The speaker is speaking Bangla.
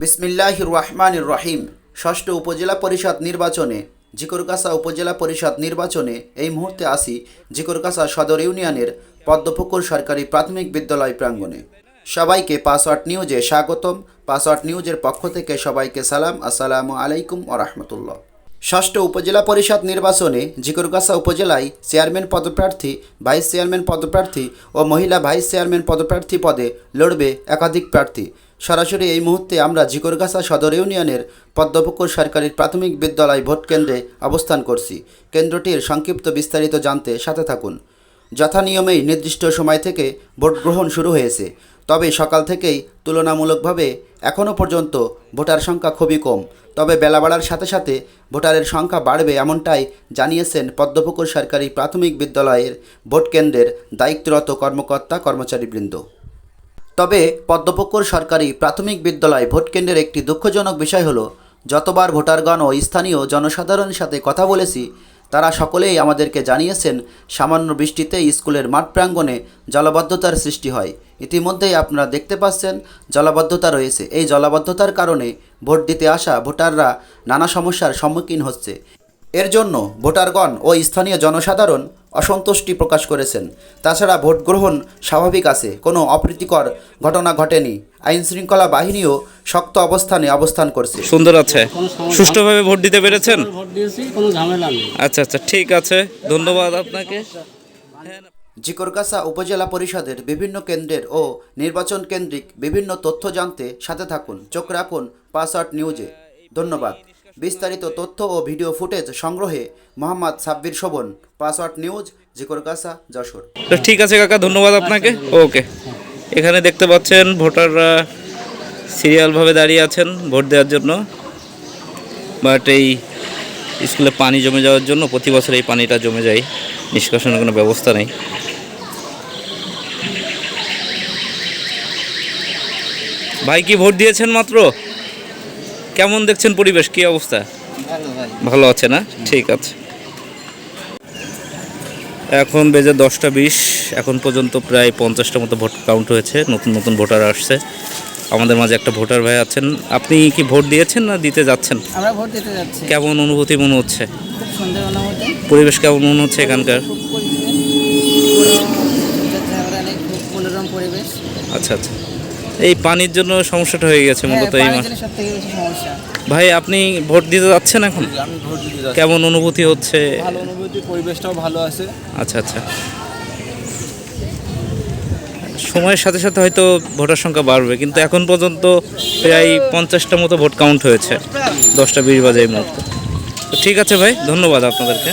বিসমিল্লাহির রহমান রহিম ষষ্ঠ উপজেলা পরিষদ নির্বাচনে জিকরকাসা উপজেলা পরিষদ নির্বাচনে এই মুহূর্তে আসি জিকরকাসা সদর ইউনিয়নের পদ্মপুকুর সরকারি প্রাথমিক বিদ্যালয় প্রাঙ্গণে। সবাইকে পাসওয়ার্ড নিউজে স্বাগতম। পাসওয়ার্ড নিউজের পক্ষ থেকে সবাইকে সালাম। আসসালামু আলাইকুম ও রহমতুল্লাহ। ষষ্ঠ উপজেলা পরিষদ নির্বাচনে জিকরগাছা উপজেলায় চেয়ারম্যান পদপ্রার্থী, ভাইস চেয়ারম্যান পদপ্রার্থী ও মহিলা ভাইস চেয়ারম্যান পদপ্রার্থী পদে লড়বে একাধিক প্রার্থী। সরাসরি এই মুহূর্তে আমরা জিকরগাছা সদর ইউনিয়নের পদ্মপুকুর সরকারি প্রাথমিক বিদ্যালয় ভোট কেন্দ্রে অবস্থান করছি। কেন্দ্রটির সংক্ষিপ্ত বিস্তারিত জানতে সাথে থাকুন। যথানিয়মেই নির্দিষ্ট সময় থেকে ভোট গ্রহণ শুরু হয়েছে। তবে সকাল থেকেই তুলনামূলকভাবে এখনও পর্যন্ত ভোটার সংখ্যা খুবই কম। তবে বেলা বাড়ার সাথে সাথে ভোটারের সংখ্যা বাড়বে এমনটাই জানিয়েছেন পদ্মপুকুর সরকারি প্রাথমিক বিদ্যালয়ের ভোট কেন্দ্রের দায়িত্বরত কর্মকর্তা কর্মচারীবৃন্দ। তবে পদ্মপুকুর সরকারি প্রাথমিক বিদ্যালয় ভোট কেন্দ্রের একটি দুঃখজনক বিষয় হলো, যতবার ভোটারগণ ও স্থানীয় জনসাধারণের সাথে কথা বলেছি তারা সকলেই আমাদেরকে জানিয়েছেন, সামান্য বৃষ্টিতে স্কুলের মাঠ প্রাঙ্গণে জলাবদ্ধতার সৃষ্টি হয়। ইতিমধ্যেই আপনারা দেখতে পাচ্ছেন, জলাবদ্ধতা রয়েছে। এই জলাবদ্ধতার কারণে ভোট দিতে আসা ভোটাররা নানা সমস্যার সম্মুখীন হচ্ছে। এর জন্য ভোটারগণ ও স্থানীয় জনসাধারণ অসন্তুষ্টি প্রকাশ করেছেন। তাছাড়া ভোট গ্রহণ স্বাভাবিক আছে কোনো অপ্রীতিকর ঘটনা ঘটেনি। আইন শৃঙ্খলা বাহিনীও শক্ত অবস্থানে অবস্থান করছে। সুন্দর আছে। সুষ্ঠুভাবে ভোট দিতে পেরেছেন? ভোট দিয়েছি কোনো ঝামেলা নেই। আচ্ছা আচ্ছা ঠিক আছে। ধন্যবাদ আপনাকে। জিকরগাছা উপজেলা পরিষদের বিভিন্ন কেন্দ্রের ও নির্বাচন কেন্দ্রিক বিভিন্ন তথ্য জানতে সাথে থাকুন। চোখ রাখুন পাসওয়ার্ড নিউজে। ধন্যবাদ। বিস্তারিত তথ্য ও ভিডিও ফুটেজ সংগ্রহে মোহাম্মদ সাব্বির শোভন পাসওয়ার্ড নিউজ জিকরগাছা যশোর। তো ঠিক আছে কাকা ধন্যবাদ আপনাকে। ওকে এখানে দেখতে পাচ্ছেন ভোটাররা সিরিয়ালভাবে দাঁড়িয়ে আছেন ভোট দেওয়ার জন্য। বাট এই স্কুলে পানি জমে যাওয়ার জন্য প্রতি বছর এই পানিটা জমে যায়। নিষ্কাশনের কোনো ব্যবস্থা নেই। ভাই কি ভোট দিয়েছেন মাত্র? কেমন দেখছেন পরিবেশ? কি অবস্থা? ভালো আছে না? ঠিক আছে। এখন বেজে দশটা বিশ এখন পর্যন্ত প্রায় পঞ্চাশটা মতো ভোট কাউন্ট হয়েছে নতুন নতুন ভোটার আসছে। আমাদের মাঝে একটা ভোটার ভাই আছেন। আপনি কি ভোট দিয়েছেন না দিতে যাচ্ছেন? আমরা ভোট দিতে যাচ্ছি। কেমন অনুভূতি মনে হচ্ছে? পরিবেশ কেমন মনে হচ্ছে এখানকার? আচ্ছা আচ্ছা। এই পানির জন্য সমস্যাটা হয়ে গেছে হ্যাঁ মূলত এই মাস। ভাই আপনি ভোট দিতে যাচ্ছেন এখন? আমি ভোট দিতে যাচ্ছি। কেমন অনুভূতি হচ্ছে? ভালো অনুভূতি পরিবেশটাও ভালো আছে। আচ্ছা আচ্ছা। সময়ের সাথে সাথে হয়তো ভোটার সংখ্যা বাড়বে কিন্তু এখন পর্যন্ত প্রায় পঞ্চাশটা মতো ভোট কাউন্ট হয়েছে। দশটা বিশ বাজে এই মুহূর্তে। তো ঠিক আছে ভাই ধন্যবাদ আপনাদেরকে।